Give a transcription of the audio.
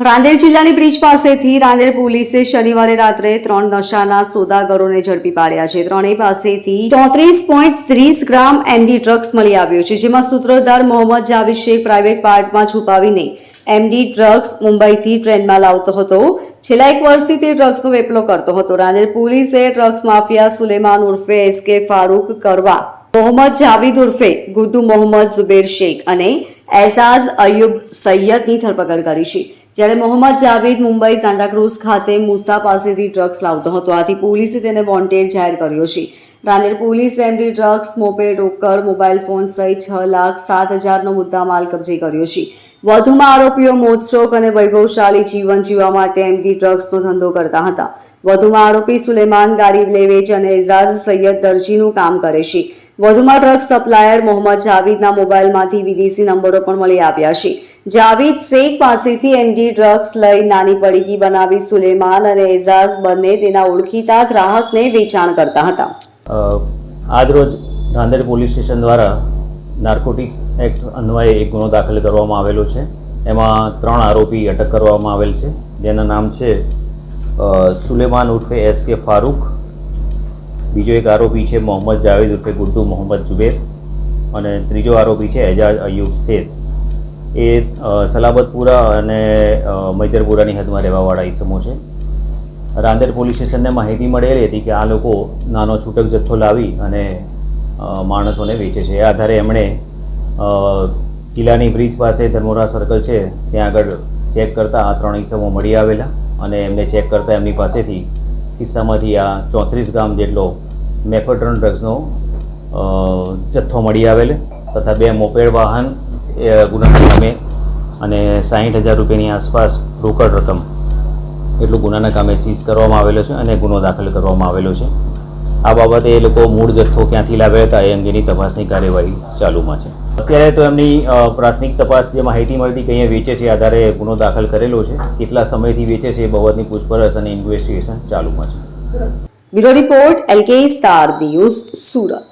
રાંદેર જિલ્લાની બ્રિજ પાસેથી રાંદેર પોલીસે શનિવારે રાત્રે ત્રણ નશાના સોદાગરોને ઝડપી પાડ્યા છે. ત્રણેય પાસેથી ચોત્રીસ પોઈન્ટ ત્રીસ ગ્રામ એમડી ડ્રગ્સ મળી આવ્યો છે, જેમાં સૂત્રધાર મોહમ્મદ જાવેદ શેખ પ્રાઇવેટ પાર્ટમાં છુપાવીને એમડી ડ્રગ્સ મુંબઈથી ટ્રેનમાં લાવતો હતો. છેલ્લા એક વર્ષથી તે ડ્રગ્સનો વેપલો કરતો હતો. રાંદેર પોલીસે ડ્રગ્સ માફિયા સુલેમાન ઉર્ફે એસકે ફારૂક કરવા, મોહમ્મદ જાવીદ ઉર્ફે ગુડ્ડુ મોહમ્મદ ઝુબેર શેખ અને એઝાઝ અયુબ સૈયદની ધરપકડ કરી છે. જ્યારે મોહમ્મદ જાવેદ મુંબઈ સાન્તાક્રુઝ ખાતે મુસા પાસેથી ડ્રગ્સ લાવતો હતો. આથી પોલીસે તેને વોન્ટેડ જાહેર કર્યો છે. રાંદેર પોલીસે એમડી ડ્રગ્સ, મોપેડ, રોકડ, મોબાઈલ ફોન સહિત છ લાખ સાત હજારનો મુદ્દામાલ કબજે કર્યો છે. વધુમાં આરોપીઓ મોજશોખ અને વૈભવશાળી જીવન જીવવા માટે એમડી ડ્રગ્સનો ધંધો કરતા હતા. વધુમાં આરોપી સુલેમાન ગાડી લેવેચ અને એઝાઝ સૈયદ દરજીનું કામ કરે છે. વધુમાં ડ્રગ્સ સપ્લાયર મોહમ્મદ જાવીદના મોબાઈલમાંથી વિદેશી નંબરો પણ મળી આવ્યા છે. જાવીદ શેખ પાસેથી એમડી ડ્રગ્સ લઈ નાની પડીકી બનાવી સુલેમાન અને એઝાઝ બંને તેના ઓળખીતા ગ્રાહકને વેચાણ કરતા હતા. આજરોજ ધાંધેડ પોલીસ સ્ટેશન દ્વારા નાર્કોટિક્સ એક્ટ અન્વયે એક ગુનો દાખલ કરવામાં આવેલો છે. એમાં ત્રણ આરોપી અટક કરવામાં આવેલ છે. જેના નામ છે સુલેમાન ઉર્ફે એસ કે ફારૂક. બીજો એક આરોપી છે, મોહમ્મદ જાવેદ ઉર્ફે ગુડ્ડુ મોહમ્મદ જુબેર. અને ત્રીજો આરોપી છે, એજાજ અયુબ શેખ. એ સલાબતપુરા અને મૈદરપુરાની હદમાં રહેવાવાળા ઈસમો છે. રાંદેર પોલીસ સ્ટેશનને માહિતી મળેલી હતી કે આ લોકો નાનો છૂટક જથ્થો લાવી અને માણસોને વેચે છે. એ આધારે એમણે કિલ્લાની બ્રિજ પાસે ધર્મોરા સર્કલ છે, ત્યાં આગળ ચેક કરતાં આ ત્રણ ઇસમો મળી આવેલા અને એમને ચેક કરતાં એમની પાસેથી ખિસ્સામાંથી આ ચોત્રીસ ગ્રામ જેટલો મેફેડ્રોન ડ્રગ્સનો જથ્થો મળી આવેલ તથા બે મોપેડ વાહન એ ગુનાના કામે અને સાહીઠ હજાર રૂપિયાની આસપાસ રોકડ રકમ એટલું ગુનાના કામે સીઝ કરવામાં આવેલો છે અને ગુનો દાખલ કરવામાં આવેલો છે. આ બાબતે એ લોકો મૂળ જથ્થો ક્યાંથી લાવ્યા હતા એ અંગેની તપાસની કાર્યવાહી ચાલુમાં છે. અત્યારે તો એમની પ્રાથમિક તપાસ જે માહિતી મળતી કે વેચે છે આધારે ગુનો દાખલ કરેલો છે. કેટલા સમયથી વેચે છે એ બાબતની પૂછપરછ અને ઇન્વેસ્ટિગેશન ચાલુમાં છે. Bureau report, LK star news Surat.